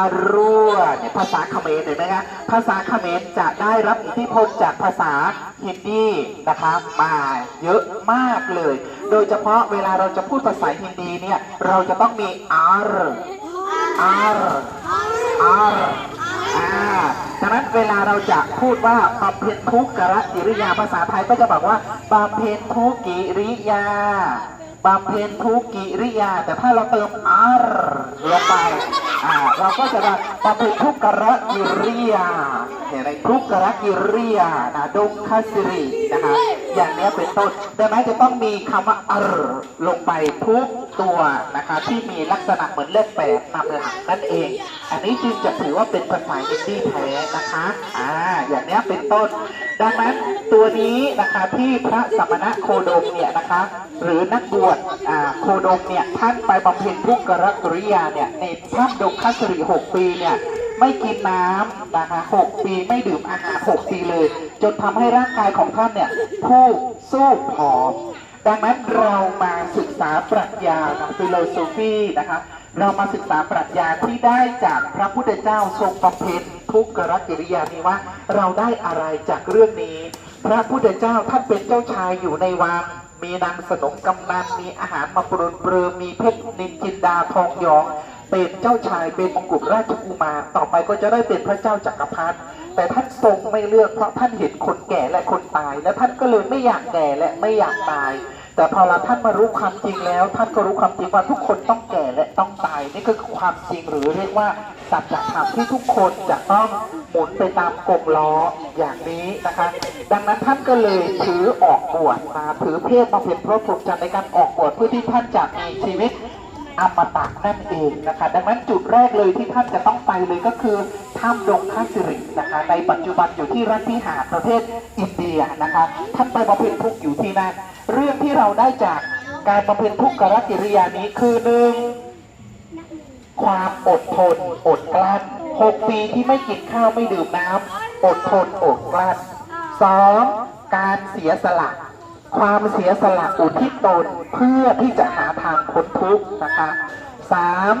ารั่วเนี่ยภาษาเขมรเห็นไหมคะภาษาเขมรจะได้รับอิทธิพลจากภาษาฮินดีนะคะมาเยอะมากเลย โดยเฉพาะเวลาเราจะพูดภาษาฮินดีเนี่ยเราจะต้องมี r r r อ่าดังนั้นเวลาเราจะพูดว่าบำเพ็ญทุกขกิริยาภาษาไทยก็จะบอกว่าบำเพ็ญทุกกิริยาบำเพ็ญทุกกิริยา แต่ถ้าเราเติม r ลงไป อ่าเราก็จะมาปฏิทุกขระกิริยาเห็นไหมทุกขระกิริยานะดงคสิรินะคะ อย่างนี้เป็นต้นดังนั้นจะต้องมีคำว่า r ลงไปทุกตัวนะคะที่มีลักษณะเหมือนเลขแปดนำหลังนั่นเอง อันนี้จึงจะถือว่าเป็นภาษาอินดี้แท้นะคะอ่าอย่างนี้เป็นต้น ดังนั้นตัวนี้นะคะที่พระสมณะโคดมเนี่ยนะคะ หรือนักบวชอ่าโคดมเนี่ยท่านไปบำเพ็ญทุกขกริยาเนี่ยในถ้ำดงคัสรีหกปีเนี่ย ไม่กินน้ำนะคะหกปีไม่ดื่มอาหารหกปีเลย จนทำให้ร่างกายของท่านเนี่ยผู้สู้ผอม ดังนั้นเรามาศึกษาปรัชญาฟิโลโซฟีนะคะเรามาศึกษาปรัชญาที่ได้จากพระพุทธเจ้าทรงบำเพ็ญทุกขกิริยานี้ว่า เราได้อะไรจากเรื่องนี้ พระพุทธเจ้าท่านเป็นเจ้าชายอยู่ในวังมีนางสนมกำนันมีอาหารมาปรนเปรือมีเพชรนินจินดาทองหยอง เป็นเจ้าชายเป็นมงกุฎราชกุมารต่อไปก็จะได้เป็นพระเจ้าจักรพรรดิแต่ท่านทรงไม่เลือกเพราะท่านเห็นคนแก่และคนตาย และท่านก็เลยไม่อยากแก่และไม่อยากตาย แต่พอเราท่านมารู้ความจริงแล้ว ท่านก็รู้ความจริงว่าทุกคนต้องแก่และต้องตายนี่คือความจริงหรือเรียกว่าสัจธรรมที่ทุกคนจะต้องหมุนไปตามกงล้ออย่างนี้นะคะ ดังนั้นท่านก็เลยถือออกบวชมาถือเพศมาเป็นพระพรหมจรรย์ในการออกบวชเพื่อที่ท่านจะมีชีวิต อมตะนั่นเองนะคะ ดังนั้นจุดแรกเลยที่ท่านจะต้องไปเลยก็คือถ้ำดงคัสิรินะคะ ในปัจจุบันอยู่ที่รัฐพิหาประเทศอินเดียนะคะ ท่านไปบำเพ็ญทุกข์อยู่ที่นั่น เรื่องที่เราได้จากการบำเพ็ญทุกขกิริยานี้คือหนึ่งความอดทน อดกลั้นหกปีที่ไม่กินข้าวไม่ดื่มน้ำอดทนอดกลั้นสองการเสียสละ ความเสียสละอุทิศตนเพื่อที่จะหาทางพ้นทุกข์นะคะสาม